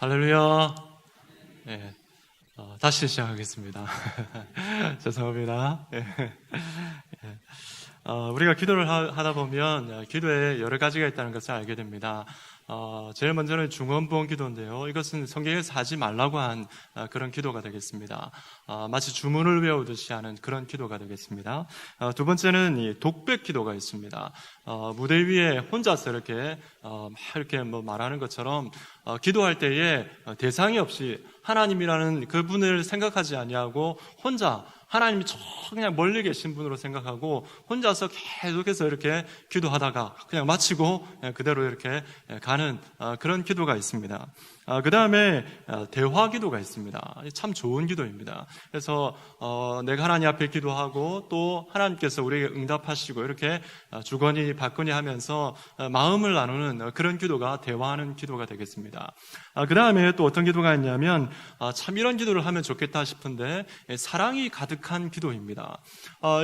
할렐루야. 예, 어, 다시 시작하겠습니다. 죄송합니다. 예, 예. 어, 우리가 기도를 하, 다 보면 어, 기도에 여러 가지가 있다는 것을 알게 됩니다. 어, 제일 먼저는 중원부원 기도인데요. 이것은 성경에서 하지 말라고 한 어, 그런 기도가 되겠습니다. 어, 마치 주문을 외우듯이 하는 그런 기도가 되겠습니다. 어, 두 번째는 이 독백 기도가 있습니다. 어, 무대 위에 혼자서 이렇게 어, 막 이렇게 뭐 말하는 것처럼 어, 기도할 때에 어, 대상이 없이 하나님이라는 그분을 생각하지 아니하고 혼자 하나님이 저 그냥 멀리 계신 분으로 생각하고 혼자서 계속해서 이렇게 기도하다가 그냥 마치고 그대로 이렇게 가는 어, 그런 기도가 있습니다. 그 다음에 대화 기도가 있습니다. 참 좋은 기도입니다. 그래서 어, 내가 하나님 앞에 기도하고 또 하나님께서 우리에게 응답하시고 이렇게 어, 주거니 받거니 하면서 어, 마음을 나누는 그런 기도가 대화하는 기도가 되겠습니다. 그 다음에 또 어떤 기도가 있냐면 참 이런 기도를 하면 좋겠다 싶은데 예, 사랑이 가득한 기도입니다.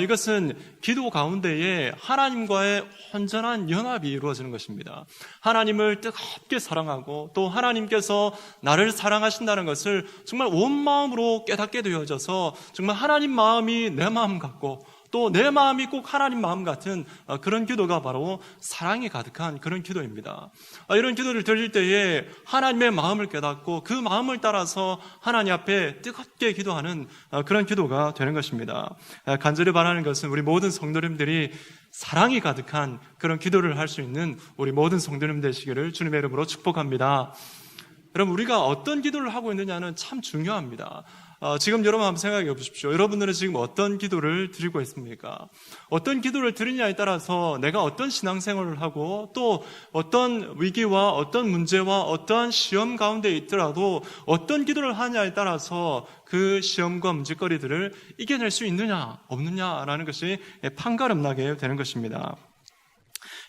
이것은 기도 가운데에 하나님과의 온전한 연합이 이루어지는 것입니다. 하나님을 뜨겁게 사랑하고 또 하나님께서 나를 사랑하신다는 것을 정말 온 마음으로 깨닫게 되어져서 정말 하나님 마음이 내 마음 같고 또 내 마음이 꼭 하나님 마음 같은 어, 그런 기도가 바로 사랑이 가득한 그런 기도입니다. 어, 이런 기도를 드릴 때에 하나님의 마음을 깨닫고 그 마음을 따라서 하나님 앞에 뜨겁게 기도하는 어, 그런 기도가 되는 것입니다. 간절히 바라는 것은 우리 모든 성도님들이 사랑이 가득한 그런 기도를 할 수 있는 우리 모든 성도님 되시기를 주님의 이름으로 축복합니다. 여러분, 우리가 어떤 기도를 하고 있느냐는 참 중요합니다. 어, 지금 여러분 한번 생각해 보십시오. 여러분들은 지금 어떤 기도를 드리고 있습니까? 어떤 기도를 드리냐에 따라서 내가 어떤 신앙생활을 하고 또 어떤 위기와 어떤 문제와 어떠한 시험 가운데 있더라도 어떤 기도를 하냐에 따라서 그 시험과 문제거리들을 이겨낼 수 있느냐, 없느냐라는 것이 판가름 나게 되는 것입니다.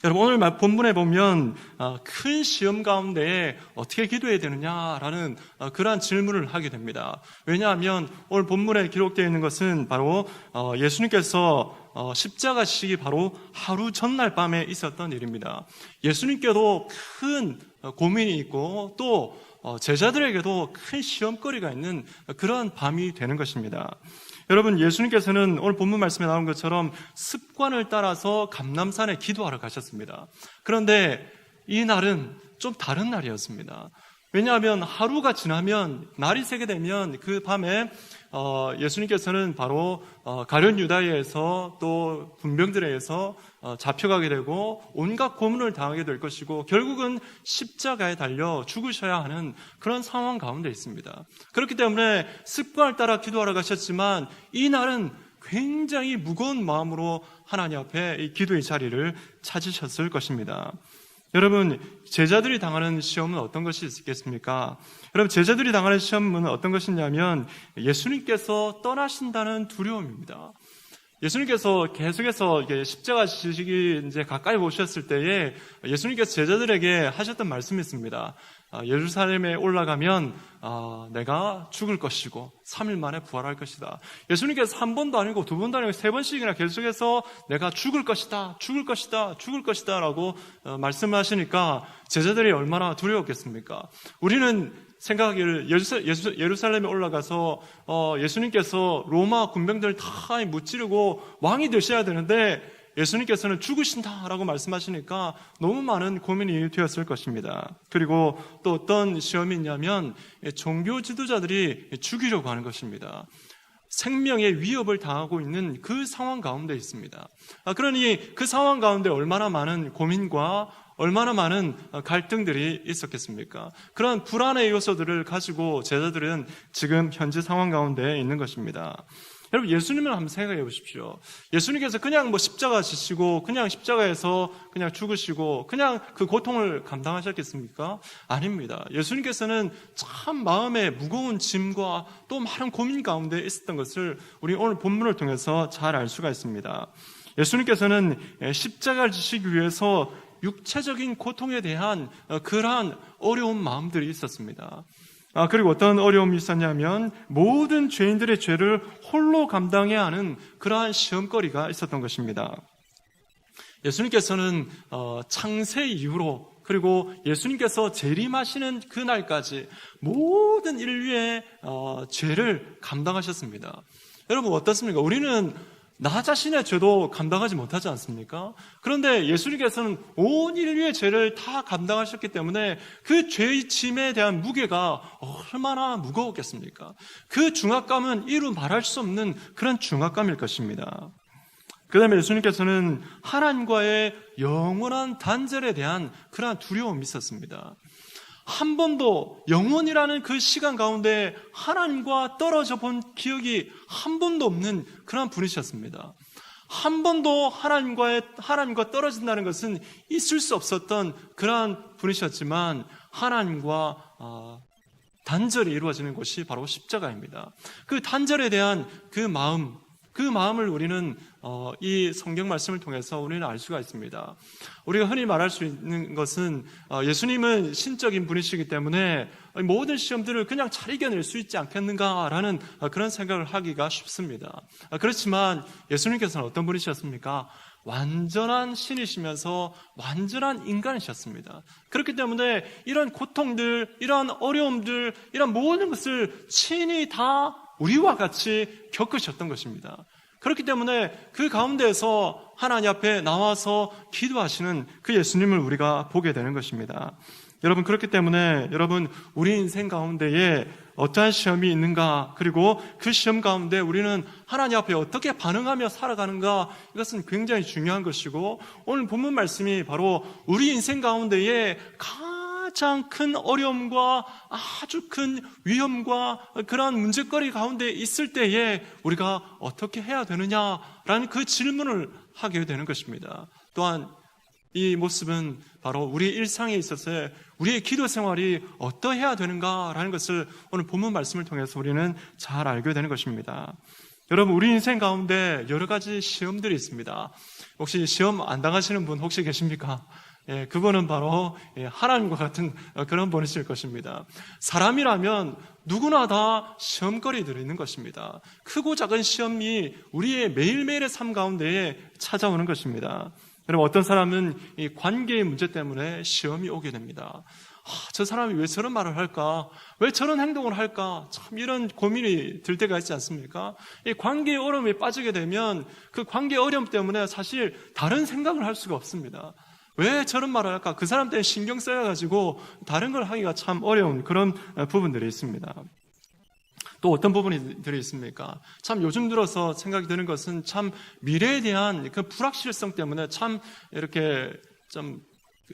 여러분 오늘 본문에 보면 어, 큰 시험 가운데 어떻게 기도해야 되느냐라는 어, 그러한 질문을 하게 됩니다. 왜냐하면 오늘 본문에 기록되어 있는 것은 바로 어, 예수님께서 십자가 시기 바로 하루 전날 밤에 있었던 일입니다. 예수님께도 큰 고민이 있고 또 제자들에게도 큰 시험거리가 있는 그러한 밤이 되는 것입니다. 여러분, 예수님께서는 오늘 본문 말씀에 나온 것처럼 습관을 따라서 감남산에 기도하러 가셨습니다. 그런데 이 날은 좀 다른 날이었습니다. 왜냐하면 하루가 지나면 날이 새게 되면 그 밤에 어, 예수님께서는 바로 어, 가련 유다에서 또 분병들에 의해서 어, 잡혀가게 되고 온갖 고문을 당하게 될 것이고 결국은 십자가에 달려 죽으셔야 하는 그런 상황 가운데 있습니다. 그렇기 때문에 습관을 따라 기도하러 가셨지만 이 날은 굉장히 무거운 마음으로 하나님 앞에 이 기도의 자리를 찾으셨을 것입니다. 여러분, 제자들이 당하는 시험은 어떤 것이 있겠습니까? 여러분, 제자들이 당하는 시험은 어떤 것이냐면 예수님께서 떠나신다는 두려움입니다. 예수님께서 계속해서 십자가 지식이 이제 가까이 오셨을 때에 예수님께서 제자들에게 하셨던 말씀이 있습니다. 아, 예루살렘에 올라가면 아, 내가 죽을 것이고 3일 만에 부활할 것이다. 예수님께서 한 번도 아니고 두 번도 아니고 세 번씩이나 계속해서 내가 죽을 것이다, 죽을 것이다, 죽을 것이다라고 어, 말씀하시니까 제자들이 얼마나 두려웠겠습니까? 우리는 생각하기를 예루살렘에 올라가서 어, 예수님께서 로마 군병들 다 무찌르고 왕이 되셔야 되는데 예수님께서는 죽으신다라고 말씀하시니까 너무 많은 고민이 되었을 것입니다. 그리고 또 어떤 시험이 있냐면 종교 지도자들이 죽이려고 하는 것입니다. 생명의 위협을 당하고 있는 그 상황 가운데 있습니다. 아, 그러니 그 상황 가운데 얼마나 많은 고민과 얼마나 많은 갈등들이 있었겠습니까? 그런 불안의 요소들을 가지고 제자들은 지금 현재 상황 가운데 있는 것입니다. 여러분 예수님을 한번 생각해 보십시오. 예수님께서 그냥 뭐 십자가 지시고 그냥 십자가에서 그냥 죽으시고 그냥 그 고통을 감당하셨겠습니까? 아닙니다. 예수님께서는 참 마음에 무거운 짐과 또 많은 고민 가운데 있었던 것을 우리 오늘 본문을 통해서 잘 알 수가 있습니다. 예수님께서는 십자가를 지시기 위해서 육체적인 고통에 대한 그러한 어려운 마음들이 있었습니다. 아, 그리고 어떤 어려움이 있었냐면 모든 죄인들의 죄를 홀로 감당해야 하는 그러한 시험거리가 있었던 것입니다. 예수님께서는 어, 창세 이후로 그리고 예수님께서 재림하시는 그날까지 모든 인류의 어, 죄를 감당하셨습니다. 여러분 어떻습니까? 우리는 나 자신의 죄도 감당하지 못하지 않습니까? 그런데 예수님께서는 온 인류의 죄를 다 감당하셨기 때문에 그 죄의 짐에 대한 무게가 얼마나 무거웠겠습니까? 그 중압감은 이루 말할 수 없는 그런 중압감일 것입니다. 그 다음에 예수님께서는 하나님과의 영원한 단절에 대한 그러한 두려움이 있었습니다. 한 번도 영원이라는 그 시간 가운데 하나님과 떨어져 본 기억이 한 번도 없는 그런 분이셨습니다. 한 번도 하나님과의 하나님과 떨어진다는 것은 있을 수 없었던 그러한 분이셨지만 하나님과 아, 단절이 이루어지는 것이 바로 십자가입니다. 그 단절에 대한 그 마음, 그 마음을 우리는 어, 이 성경 말씀을 통해서 우리는 알 수가 있습니다. 우리가 흔히 말할 수 있는 것은 어, 예수님은 신적인 분이시기 때문에 모든 시험들을 그냥 잘 이겨낼 수 있지 않겠는가라는 어, 그런 생각을 하기가 쉽습니다. 아, 그렇지만 예수님께서는 어떤 분이셨습니까? 완전한 신이시면서 완전한 인간이셨습니다. 그렇기 때문에 이런 고통들, 이런 어려움들, 이런 모든 것을 친히 다 우리와 같이 겪으셨던 것입니다. 그렇기 때문에 그 가운데에서 하나님 앞에 나와서 기도하시는 그 예수님을 우리가 보게 되는 것입니다. 여러분, 그렇기 때문에 여러분, 우리 인생 가운데에 어떠한 시험이 있는가, 그리고 그 시험 가운데 우리는 하나님 앞에 어떻게 반응하며 살아가는가, 이것은 굉장히 중요한 것이고, 오늘 본문 말씀이 바로 우리 인생 가운데에 가장 큰 어려움과 아주 큰 위험과 그러한 문제거리 가운데 있을 때에 우리가 어떻게 해야 되느냐라는 그 질문을 하게 되는 것입니다. 또한 이 모습은 바로 우리 일상에 있어서 우리의 기도 생활이 어떠해야 되는가라는 것을 오늘 본문 말씀을 통해서 우리는 잘 알게 되는 것입니다. 여러분, 우리 인생 가운데 여러 가지 시험들이 있습니다. 혹시 시험 안 당하시는 분 혹시 계십니까? 예, 그거는 바로 예, 하나님과 같은 그런 분이실 것입니다. 사람이라면 누구나 다 시험거리들이 있는 것입니다. 크고 작은 시험이 우리의 매일매일의 삶 가운데에 찾아오는 것입니다. 여러분, 어떤 사람은 이 관계의 문제 때문에 시험이 오게 됩니다. 아, 저 사람이 왜 저런 말을 할까? 왜 저런 행동을 할까? 참 이런 고민이 들 때가 있지 않습니까? 이 관계의 어려움에 빠지게 되면 그 관계의 어려움 때문에 사실 다른 생각을 할 수가 없습니다. 왜 저런 말을 할까? 그 사람 때문에 신경 써여가지고 다른 걸 하기가 참 어려운 그런 부분들이 있습니다. 또 어떤 부분들이 있습니까? 참 요즘 들어서 생각이 드는 것은 참 미래에 대한 그 불확실성 때문에 참 이렇게 좀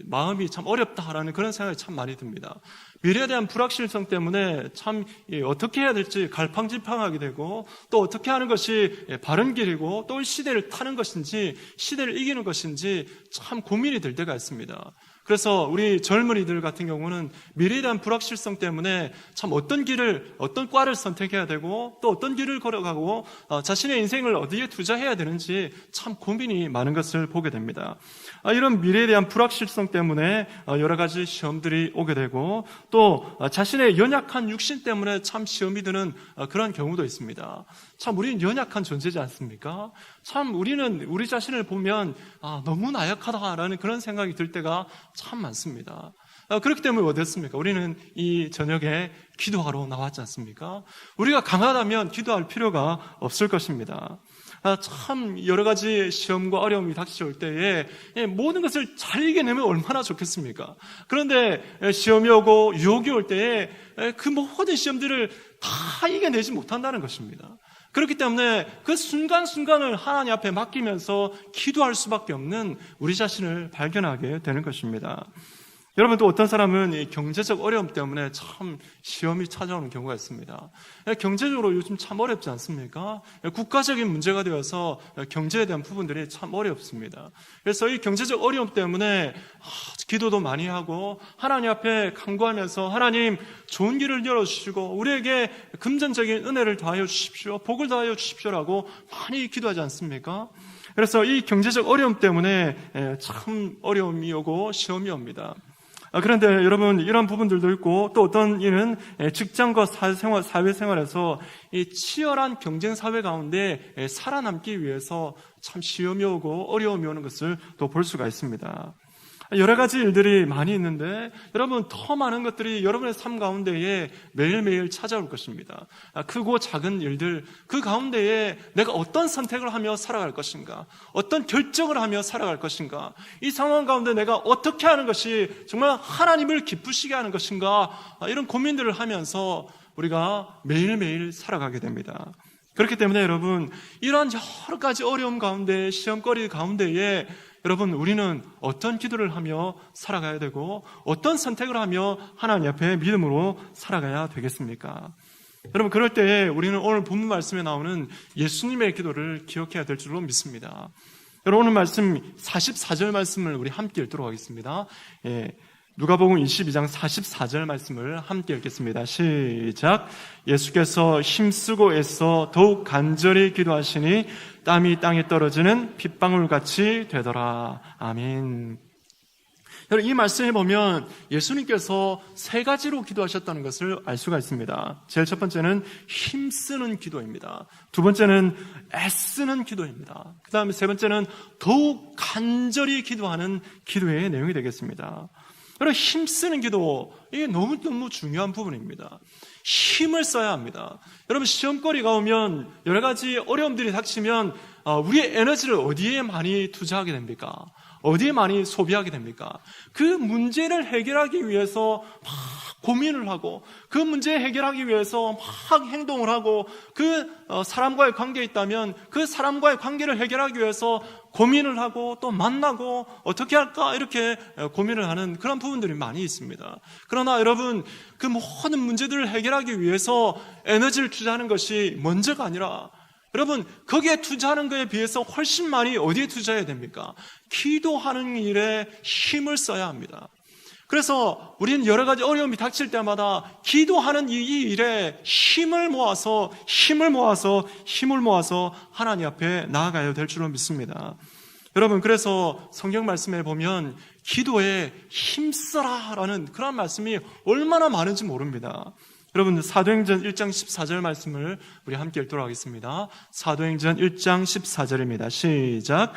마음이 참 어렵다라는 그런 생각이 참 많이 듭니다. 미래에 대한 불확실성 때문에 참 어떻게 해야 될지 갈팡질팡하게 되고 또 어떻게 하는 것이 바른 길이고 또 시대를 타는 것인지 시대를 이기는 것인지 참 고민이 될 때가 있습니다. 그래서 우리 젊은이들 같은 경우는 미래에 대한 불확실성 때문에 참 어떤 길을, 어떤 과를 선택해야 되고 또 어떤 길을 걸어가고 어, 자신의 인생을 어디에 투자해야 되는지 참 고민이 많은 것을 보게 됩니다. 아, 이런 미래에 대한 불확실성 때문에 어, 여러 가지 시험들이 오게 되고 또 어, 자신의 연약한 육신 때문에 참 시험이 드는 그런 경우도 있습니다. 참 우리는 연약한 존재지 않습니까? 참 우리는 우리 자신을 보면 아, 너무 나약하다라는 그런 생각이 들 때가 참 많습니다. 아, 그렇기 때문에 어땠습니까? 우리는 이 저녁에 기도하러 나왔지 않습니까? 우리가 강하다면 기도할 필요가 없을 것입니다. 아, 참 여러 가지 시험과 어려움이 닥쳐올 때에 예, 모든 것을 잘 이겨내면 얼마나 좋겠습니까? 그런데 예, 시험이 오고 유혹이 올 때에 예, 그 모든 시험들을 다 이겨내지 못한다는 것입니다. 그렇기 때문에 그 순간순간을 하나님 앞에 맡기면서 기도할 수밖에 없는 우리 자신을 발견하게 되는 것입니다. 여러분 또 어떤 사람은 경제적 어려움 때문에 참 시험이 찾아오는 경우가 있습니다. 경제적으로 요즘 참 어렵지 않습니까? 국가적인 문제가 되어서 경제에 대한 부분들이 참 어렵습니다. 그래서 이 경제적 어려움 때문에 기도도 많이 하고 하나님 앞에 간구하면서 하나님 좋은 길을 열어주시고 우리에게 금전적인 은혜를 더하여 주십시오. 복을 더하여 주십시오라고 많이 기도하지 않습니까? 그래서 이 경제적 어려움 때문에 참 어려움이 오고 시험이 옵니다. 아, 그런데 여러분 이런 부분들도 있고 또 어떤 이는 직장과 사회생활, 사회생활에서 이 치열한 경쟁 사회 가운데 살아남기 위해서 참 시험이 오고 어려움이 오는 것을 또 볼 수가 있습니다. 여러 가지 일들이 많이 있는데 여러분 더 많은 것들이 여러분의 삶 가운데에 매일매일 찾아올 것입니다. 아, 크고 작은 일들 그 가운데에 내가 어떤 선택을 하며 살아갈 것인가, 어떤 결정을 하며 살아갈 것인가, 이 상황 가운데 내가 어떻게 하는 것이 정말 하나님을 기쁘시게 하는 것인가 아, 이런 고민들을 하면서 우리가 매일매일 살아가게 됩니다. 그렇기 때문에 여러분 이러한 여러 가지 어려움 가운데 시험거리 가운데에 여러분 우리는 어떤 기도를 하며 살아가야 되고 어떤 선택을 하며 하나님 앞에 믿음으로 살아가야 되겠습니까? 여러분 그럴 때 우리는 오늘 본문 말씀에 나오는 예수님의 기도를 기억해야 될 줄로 믿습니다. 여러분 오늘 말씀 44절 말씀을 우리 함께 읽도록 하겠습니다. 예, 누가복음 22장 44절 말씀을 함께 읽겠습니다. 시작. 예수께서 힘쓰고 애써 더욱 간절히 기도하시니 땀이 땅에 떨어지는 빗방울 같이 되더라. 아멘. 여러분 이 말씀에 보면 예수님께서 세 가지로 기도하셨다는 것을 알 수가 있습니다. 제일 첫 번째는 힘쓰는 기도입니다. 두 번째는 애쓰는 기도입니다. 그 다음에 세 번째는 더욱 간절히 기도하는 기도의 내용이 되겠습니다. 여러분 힘쓰는 기도 이게 너무너무 중요한 부분입니다. 힘을 써야 합니다. 여러분 시험거리가 오면 여러 가지 어려움들이 닥치면 어, 우리의 에너지를 어디에 많이 투자하게 됩니까? 어디에 많이 소비하게 됩니까? 그 문제를 해결하기 위해서 막 고민을 하고 그 문제 해결하기 위해서 막 행동을 하고 그 어, 사람과의 관계에 있다면 그 사람과의 관계를 해결하기 위해서 고민을 하고 또 만나고 어떻게 할까 이렇게 어, 고민을 하는 그런 부분들이 많이 있습니다. 그러나 여러분 그 모든 문제들을 해결하기 위해서 에너지를 투자하는 것이 먼저가 아니라 여러분 거기에 투자하는 것에 비해서 훨씬 많이 어디에 투자해야 됩니까? 기도하는 일에 힘을 써야 합니다. 그래서 우리는 여러 가지 어려움이 닥칠 때마다 기도하는 이, 이 일에 힘을 모아서 힘을 모아서 힘을 모아서 하나님 앞에 나아가야 될 줄로 믿습니다. 여러분 그래서 성경 말씀에 보면 기도에 힘써라라는 그런 말씀이 얼마나 많은지 모릅니다. 여러분 사도행전 1장 14절 말씀을 우리 함께 읽도록 하겠습니다. 사도행전 1장 14절입니다. 시작.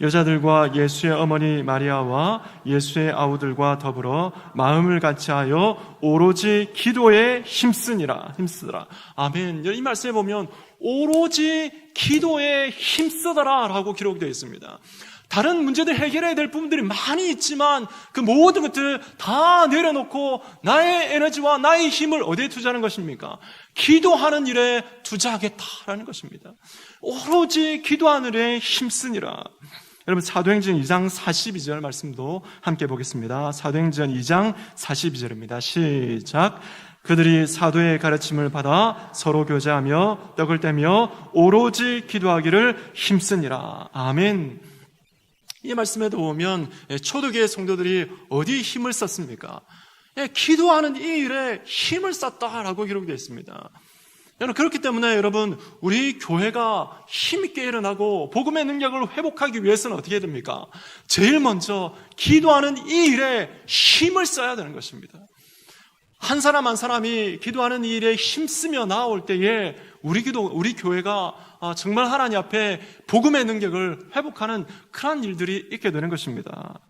여자들과 예수의 어머니 마리아와 예수의 아우들과 더불어 마음을 같이하여 오로지 기도에 힘쓰니라 힘쓰더라. 아멘. 이 말씀에 보면 오로지 기도에 힘쓰더라라고 기록되어 있습니다. 다른 문제들 해결해야 될 부분들이 많이 있지만 그 모든 것들 다 내려놓고 나의 에너지와 나의 힘을 어디에 투자하는 것입니까? 기도하는 일에 투자하겠다라는 것입니다. 오로지 기도하는 일에 힘쓰니라. 여러분 사도행전 2장 42절 말씀도 함께 보겠습니다. 사도행전 2장 42절입니다. 시작. 그들이 사도의 가르침을 받아 서로 교제하며 떡을 떼며 오로지 기도하기를 힘쓰니라. 아멘. 이 말씀에도 보면 초대교회 성도들이 어디에 힘을 썼습니까? 예, 기도하는 이 일에 힘을 썼다라고 기록되어 있습니다. 여러분 그렇기 때문에 여러분 우리 교회가 힘있게 일어나고 복음의 능력을 회복하기 위해서는 어떻게 해야 됩니까? 제일 먼저 기도하는 이 일에 힘을 써야 되는 것입니다. 한 사람 한 사람이 기도하는 이 일에 힘쓰며 나올 때에 우리 기도 우리 교회가 아, 정말 하나님 앞에 복음의 능력을 회복하는 그러한 일들이 있게 되는 것입니다.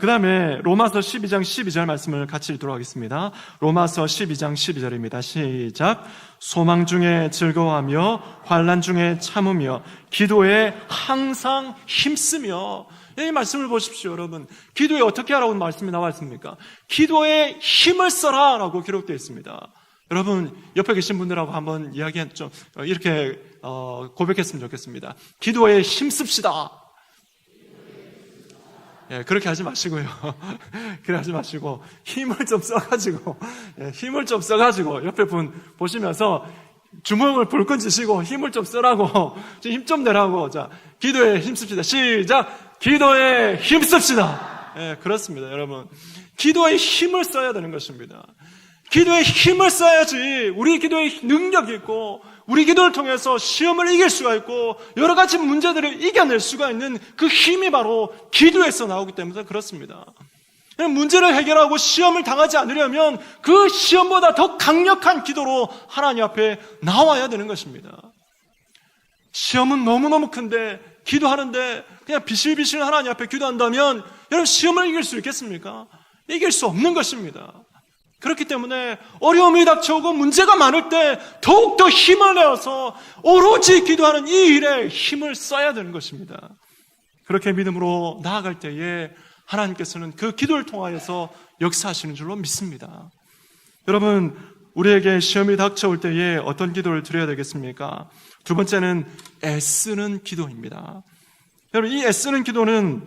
그 다음에 로마서 12장 12절 말씀을 같이 읽도록 하겠습니다. 로마서 12장 12절입니다. 시작. 소망 중에 즐거워하며 환란 중에 참으며 기도에 항상 힘쓰며 이 말씀을 보십시오, 여러분. 기도에 어떻게 하라고 말씀이 나와 있습니까? 기도에 힘을 써라라고 기록되어 있습니다. 여러분 옆에 계신 분들하고 한번 이야기 좀 이렇게 어, 고백했으면 좋겠습니다. 기도에 힘씁시다. 예, 그렇게 하지 마시고요. 그래 하지 마시고 힘을 좀 써가지고 예, 힘을 좀 써가지고 옆에 분 보시면서 주먹을 불끈 쥐시고 힘을 좀 쓰라고 힘 좀 내라고 자 기도에 힘씁시다. 시작. 기도에 힘씁시다. 예, 그렇습니다, 여러분. 기도에 힘을 써야 되는 것입니다. 기도에 힘을 써야지 우리 기도에 능력이 있고 우리 기도를 통해서 시험을 이길 수가 있고 여러 가지 문제들을 이겨낼 수가 있는 그 힘이 바로 기도에서 나오기 때문에 그렇습니다. 문제를 해결하고 시험을 당하지 않으려면 그 시험보다 더 강력한 기도로 하나님 앞에 나와야 되는 것입니다. 시험은 너무너무 큰데 기도하는데 그냥 비실비실 하나님 앞에 기도한다면 여러분 시험을 이길 수 있겠습니까? 이길 수 없는 것입니다. 그렇기 때문에 어려움이 닥쳐오고 문제가 많을 때 더욱더 힘을 내어서 오로지 기도하는 이 일에 힘을 써야 되는 것입니다. 그렇게 믿음으로 나아갈 때에 하나님께서는 그 기도를 통하여서 역사하시는 줄로 믿습니다. 여러분, 우리에게 시험이 닥쳐올 때에 어떤 기도를 드려야 되겠습니까? 두 번째는 애쓰는 기도입니다. 여러분, 이 애쓰는 기도는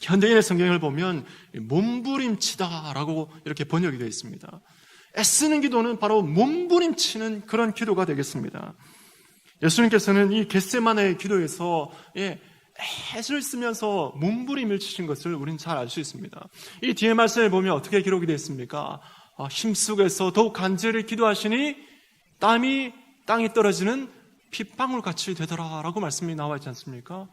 현대인의 성경을 보면 몸부림치다라고 이렇게 번역이 되어 있습니다. 애쓰는 기도는 바로 몸부림치는 그런 기도가 되겠습니다. 예수님께서는 이 겟세만의 기도에서 예, 애를 쓰면서 몸부림을 치신 것을 우리는 잘 알 수 있습니다. 이 뒤에 말씀에 보면 어떻게 기록이 되어 있습니까? 아, 힘속에서 더욱 간절히 기도하시니 땀이 땅에 떨어지는 핏방울 같이 되더라라고 말씀이 나와 있지 않습니까?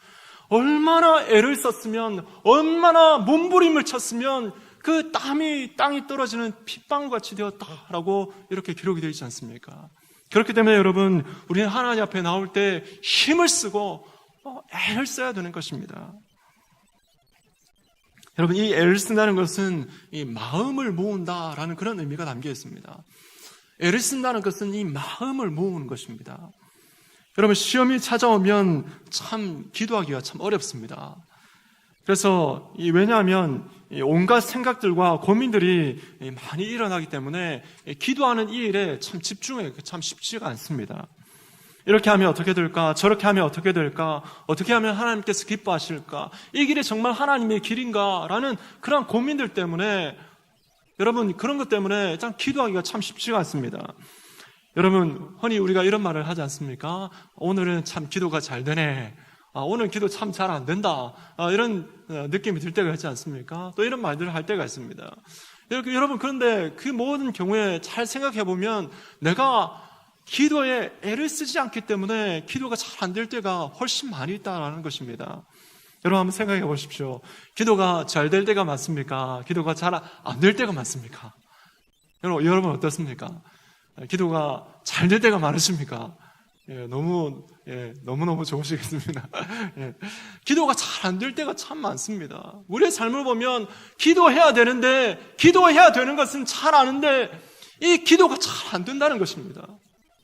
얼마나 애를 썼으면 얼마나 몸부림을 쳤으면 그 땀이 땅에 떨어지는 핏방울 같이 되었다라고 이렇게 기록이 되어 있지 않습니까? 그렇기 때문에 여러분 우리는 하나님 앞에 나올 때 힘을 쓰고 어, 애를 써야 되는 것입니다. 여러분 이 애를 쓴다는 것은 이 마음을 모은다라는 그런 의미가 담겨 있습니다. 애를 쓴다는 것은 이 마음을 모으는 것입니다. 여러분 시험이 찾아오면 참 기도하기가 참 어렵습니다. 그래서 이 왜냐하면 이 온갖 생각들과 고민들이 많이 일어나기 때문에 기도하는 이 일에 참 집중하기가 참 쉽지가 않습니다. 이렇게 하면 어떻게 될까? 저렇게 하면 어떻게 될까? 어떻게 하면 하나님께서 기뻐하실까? 이 길이 정말 하나님의 길인가? 라는 그런 고민들 때문에 여러분 그런 것 때문에 참 기도하기가 참 쉽지가 않습니다. 여러분 흔히 우리가 이런 말을 하지 않습니까? 오늘은 참 기도가 잘 되네. 아, 오늘 기도 참 잘 안 된다. 아, 이런 어, 느낌이 들 때가 있지 않습니까? 또 이런 말들을 할 때가 있습니다. 여러분 그런데 그 모든 경우에 잘 생각해 보면 내가 기도에 애를 쓰지 않기 때문에 기도가 잘 안 될 때가 훨씬 많이 있다라는 것입니다. 여러분 한번 생각해 보십시오. 기도가 잘 될 때가 많습니까? 기도가 잘 안 될 때가 많습니까? 여러분, 여러분 어떻습니까? 기도가 잘 될 때가 많으십니까? 예, 너무, 예, 너무너무 좋으시겠습니다. 예, 기도가 잘 안 될 때가 참 많습니다. 우리의 삶을 보면 기도해야 되는데, 기도해야 되는 것은 잘 아는데, 이 기도가 잘 안 된다는 것입니다.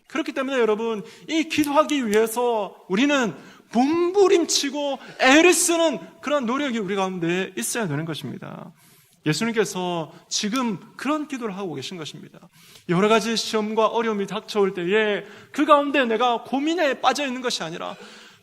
그렇기 때문에 여러분, 이 기도하기 위해서 우리는 몸부림치고 애를 쓰는 그런 노력이 우리 가운데 있어야 되는 것입니다. 예수님께서 지금 그런 기도를 하고 계신 것입니다. 여러 가지 시험과 어려움이 닥쳐올 때에 그 가운데 내가 고민에 빠져 있는 것이 아니라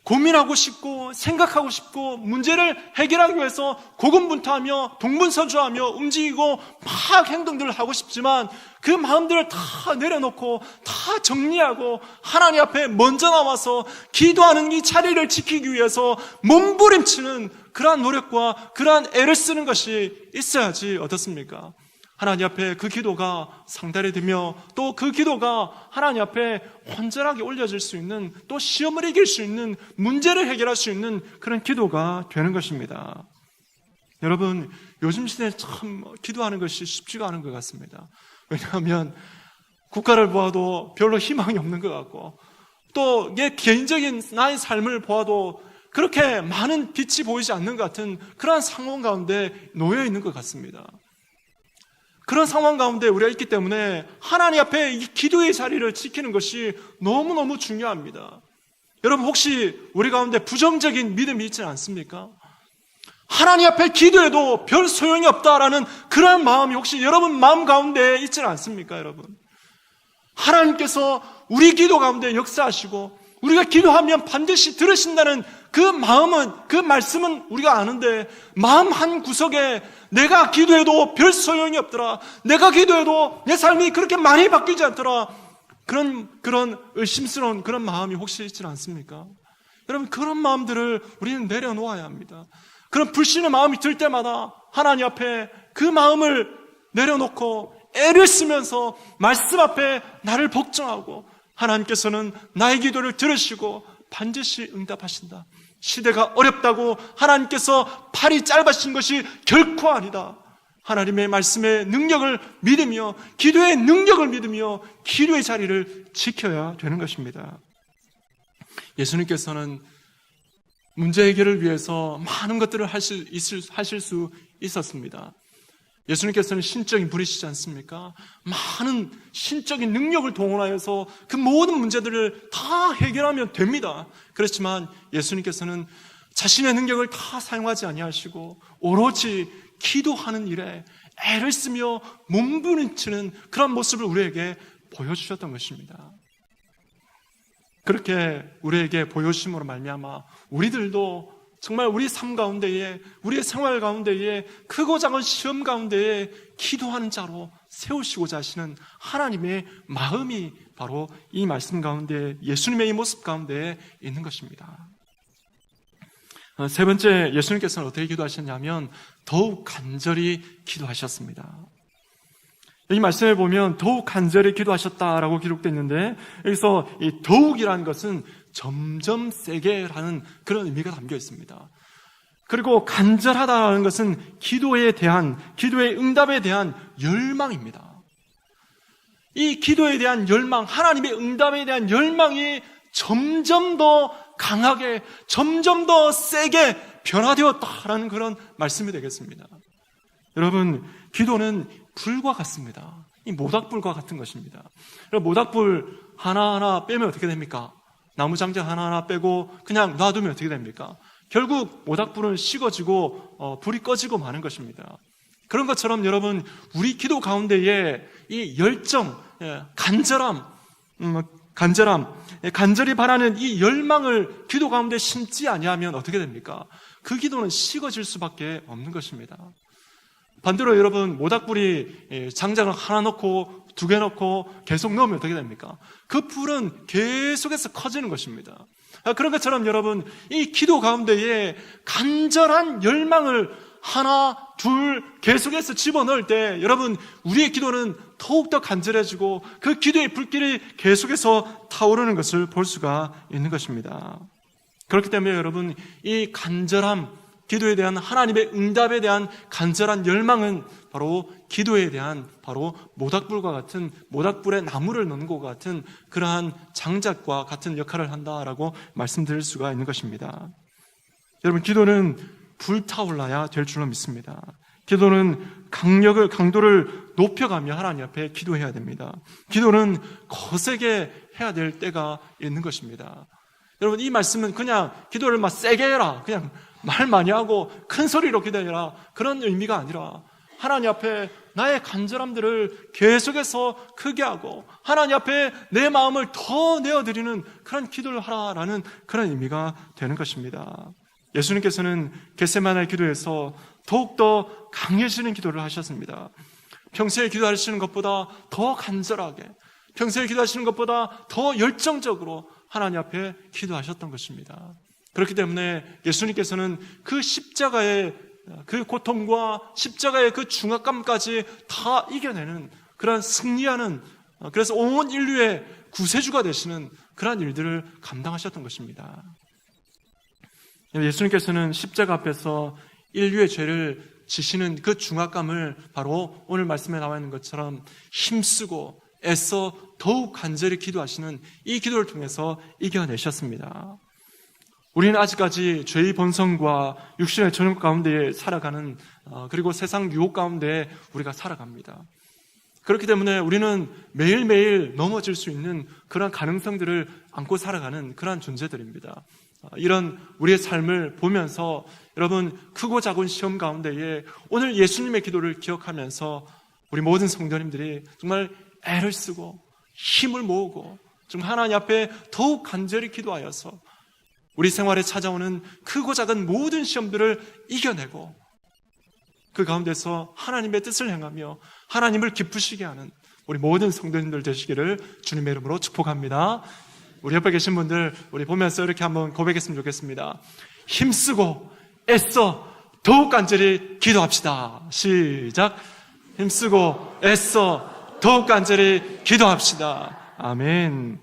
고민하고 싶고 생각하고 싶고 문제를 해결하기 위해서 고군분투하며 동분서주하며 움직이고 막 행동들을 하고 싶지만 그 마음들을 다 내려놓고 다 정리하고 하나님 앞에 먼저 나와서 기도하는 이 자리를 지키기 위해서 몸부림치는 그러한 노력과 그러한 애를 쓰는 것이 있어야지 어떻습니까? 하나님 앞에 그 기도가 상달이 되며 또 그 기도가 하나님 앞에 온전하게 올려질 수 있는 또 시험을 이길 수 있는 문제를 해결할 수 있는 그런 기도가 되는 것입니다. 여러분, 요즘 시대에 참 기도하는 것이 쉽지가 않은 것 같습니다. 왜냐하면 국가를 보아도 별로 희망이 없는 것 같고 또 내 개인적인 나의 삶을 보아도 그렇게 많은 빛이 보이지 않는 것 같은 그러한 상황 가운데 놓여 있는 것 같습니다. 그런 상황 가운데 우리가 있기 때문에 하나님 앞에 이 기도의 자리를 지키는 것이 너무너무 중요합니다. 여러분 혹시 우리 가운데 부정적인 믿음이 있지 않습니까? 하나님 앞에 기도해도 별 소용이 없다라는 그런 마음이 혹시 여러분 마음 가운데 있지 않습니까, 여러분? 하나님께서 우리 기도 가운데 역사하시고 우리가 기도하면 반드시 들으신다는 그 마음은 그 말씀은 우리가 아는데 마음 한 구석에 내가 기도해도 별 소용이 없더라. 내가 기도해도 내 삶이 그렇게 많이 바뀌지 않더라. 그런 그런 의심스러운 그런 마음이 혹시 있지 않습니까? 여러분 그런 마음들을 우리는 내려놓아야 합니다. 그런 불신의 마음이 들 때마다 하나님 앞에 그 마음을 내려놓고 애를 쓰면서 말씀 앞에 나를 복종하고 하나님께서는 나의 기도를 들으시고 반드시 응답하신다. 시대가 어렵다고 하나님께서 팔이 짧아진 것이 결코 아니다. 하나님의 말씀의 능력을 믿으며 기도의 능력을 믿으며 기도의 자리를 지켜야 되는 것입니다. 예수님께서는 문제 해결을 위해서 많은 것들을 하실, 있을, 하실 수 있었습니다. 예수님께서는 신적인 분이시지 않습니까? 많은 신적인 능력을 동원하여서 그 모든 문제들을 다 해결하면 됩니다. 그렇지만 예수님께서는 자신의 능력을 다 사용하지 아니하시고 오로지 기도하는 일에 애를 쓰며 몸부림치는 그런 모습을 우리에게 보여주셨던 것입니다. 그렇게 우리에게 보여주심으로 말미암아 우리들도 정말 우리 삶 가운데에 우리의 생활 가운데에 크고 작은 시험 가운데에 기도하는 자로 세우시고자 하시는 하나님의 마음이 바로 이 말씀 가운데 예수님의 이 모습 가운데에 있는 것입니다. 어, 세 번째 예수님께서는 어떻게 기도하셨냐면 더욱 간절히 기도하셨습니다. 여기 말씀을 보면 더욱 간절히 기도하셨다라고 기록되어 있는데 여기서 이 더욱이라는 것은 점점 세게라는 그런 의미가 담겨 있습니다. 그리고 간절하다라는 것은 기도에 대한 기도의 응답에 대한 열망입니다. 이 기도에 대한 열망, 하나님의 응답에 대한 열망이 점점 더 강하게, 점점 더 세게 변화되었다라는 그런 말씀이 되겠습니다. 여러분, 기도는 불과 같습니다. 이 모닥불과 같은 것입니다. 모닥불 하나하나 빼면 어떻게 됩니까? 나무 장작 하나하나 빼고 그냥 놔두면 어떻게 됩니까? 결국 모닥불은 식어지고 어, 불이 꺼지고 마는 것입니다. 그런 것처럼 여러분 우리 기도 가운데에 이 열정, 예, 간절함, 음, 간절함, 예, 간절히 바라는 이 열망을 기도 가운데 심지 아니하면 어떻게 됩니까? 그 기도는 식어질 수밖에 없는 것입니다. 반대로 여러분 모닥불이 예, 장작을 하나 넣고 두 개 넣고 계속 넣으면 어떻게 됩니까? 그 불은 계속해서 커지는 것입니다. 아, 그런 것처럼 여러분 이 기도 가운데에 간절한 열망을 하나 둘 계속해서 집어넣을 때 여러분 우리의 기도는 더욱더 간절해지고 그 기도의 불길이 계속해서 타오르는 것을 볼 수가 있는 것입니다. 그렇기 때문에 여러분 이 간절함 기도에 대한 하나님의 응답에 대한 간절한 열망은 바로 기도에 대한 바로 모닥불과 같은 모닥불에 나무를 넣는 것 같은 그러한 장작과 같은 역할을 한다라고 말씀드릴 수가 있는 것입니다. 여러분 기도는 불타올라야 될 줄로 믿습니다. 기도는 강력을 강도를 높여가며 하나님 앞에 기도해야 됩니다. 기도는 거세게 해야 될 때가 있는 것입니다. 여러분 이 말씀은 그냥 기도를 막 세게 해라 그냥 말 많이 하고 큰 소리로 기도해라 그런 의미가 아니라 하나님 앞에 나의 간절함들을 계속해서 크게 하고 하나님 앞에 내 마음을 더 내어드리는 그런 기도를 하라라는 그런 의미가 되는 것입니다. 예수님께서는 겟세마나의 기도에서 더욱더 강해지는 기도를 하셨습니다. 평소에 기도하시는 것보다 더 간절하게, 평소에 기도하시는 것보다 더 열정적으로 하나님 앞에 기도하셨던 것입니다. 그렇기 때문에 예수님께서는 그 십자가의 그 고통과 십자가의 그 중압감까지 다 이겨내는 그런 승리하는 그래서 온 인류의 구세주가 되시는 그러한 일들을 감당하셨던 것입니다. 예수님께서는 십자가 앞에서 인류의 죄를 지시는 그 중압감을 바로 오늘 말씀에 나와 있는 것처럼 힘쓰고 애써 더욱 간절히 기도하시는 이 기도를 통해서 이겨내셨습니다. 우리는 아직까지 죄의 본성과 육신의 전염 가운데 살아가는 어, 그리고 세상 유혹 가운데 우리가 살아갑니다. 그렇기 때문에 우리는 매일매일 넘어질 수 있는 그런 가능성들을 안고 살아가는 그러한 존재들입니다. 어, 이런 우리의 삶을 보면서 여러분 크고 작은 시험 가운데에 오늘 예수님의 기도를 기억하면서 우리 모든 성도님들이 정말 애를 쓰고 힘을 모으고 좀 하나님 앞에 더욱 간절히 기도하여서 우리 생활에 찾아오는 크고 작은 모든 시험들을 이겨내고 그 가운데서 하나님의 뜻을 행하며 하나님을 기쁘시게 하는 우리 모든 성도님들 되시기를 주님의 이름으로 축복합니다. 우리 옆에 계신 분들 우리 보면서 이렇게 한번 고백했으면 좋겠습니다. 힘쓰고 애써 더욱 간절히 기도합시다. 시작. 힘쓰고 애써 더욱 간절히 기도합시다. 아멘.